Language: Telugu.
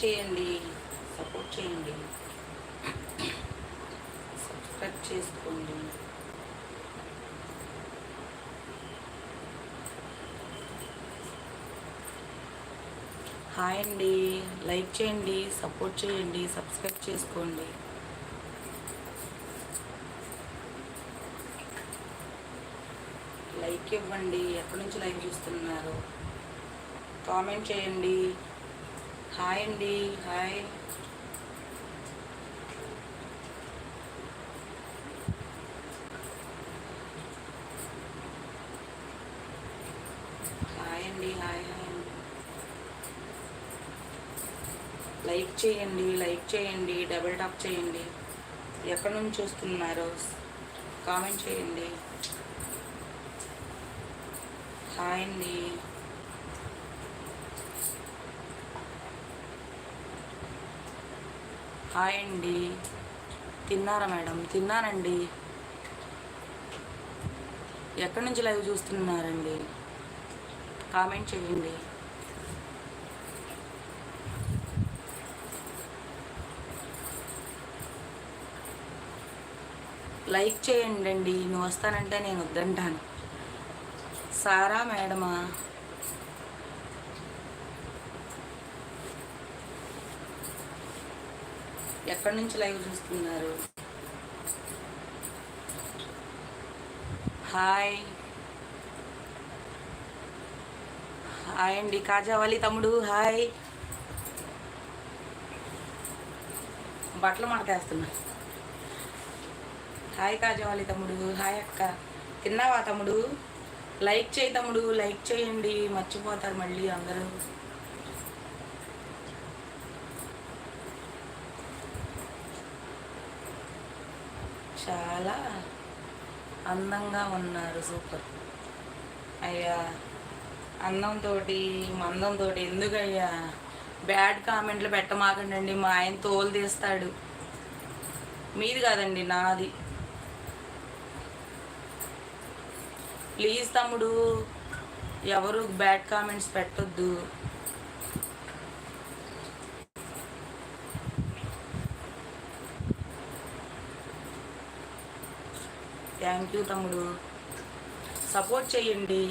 చేయండి సపోర్ట్ చేయండి. సబ్స్క్రైబ్ చేసుకోండి. హాయ్ అండి లైక్ చేయండి సపోర్ట్ చేయండి సబ్స్క్రైబ్ చేసుకోండి. లైక్ ఇవ్వండి ఎక్కడి నుంచి లైక్ చూస్తున్నారు? కామెంట్ చేయండి. హాయ్ అండి హాయ్. హాయ్ అండి హాయ్ హాయ్. అండి లైక్ చేయండి లైక్ చేయండి డబుల్ టాప్ చేయండి. ఎక్కడి నుంచి చూస్తున్నారు? కామెంట్ చేయండి. హాయ్ అండి. హాయ్ అండి. తిన్నారా మేడం? తిన్నానండి. ఎక్కడి నుంచి లైవ్ చూస్తున్నారండి? కామెంట్ చేయండి. లైక్ చేయండి అండి నువ్వు వస్తానంటే నేను వద్దంటాను. సారా మేడమా? ఎక్కడి నుంచి లైవ్ చూస్తున్నారు? హాయ్. హాయ్ అండి కాజావాలి తమ్ముడు హాయ్. బట్టలు మడతేస్తున్నా హాయ్ కాజావాలి తమ్ముడు హాయ్ అక్క. తిన్నావా తమ్ముడు? లైక్ చేయి తమ్ముడు లైక్ చేయండి. మర్చిపోతారు మళ్ళీ అందరూ. చాలా అందంగా ఉన్నారు సూపర్. అయ్యా అందంతో మందంతో ఎందుకయ్యా? బ్యాడ్ కామెంట్లు పెట్టమాకండి మా ఆయన తోలు తీస్తాడు. మీది కాదండి నాది. ప్లీజ్ తమ్ముడు ఎవరు బ్యాడ్ కామెంట్స్ పెట్టొద్దు. థ్యాంక్ యూ తమ్ముడు. సపోర్ట్ చేయండి.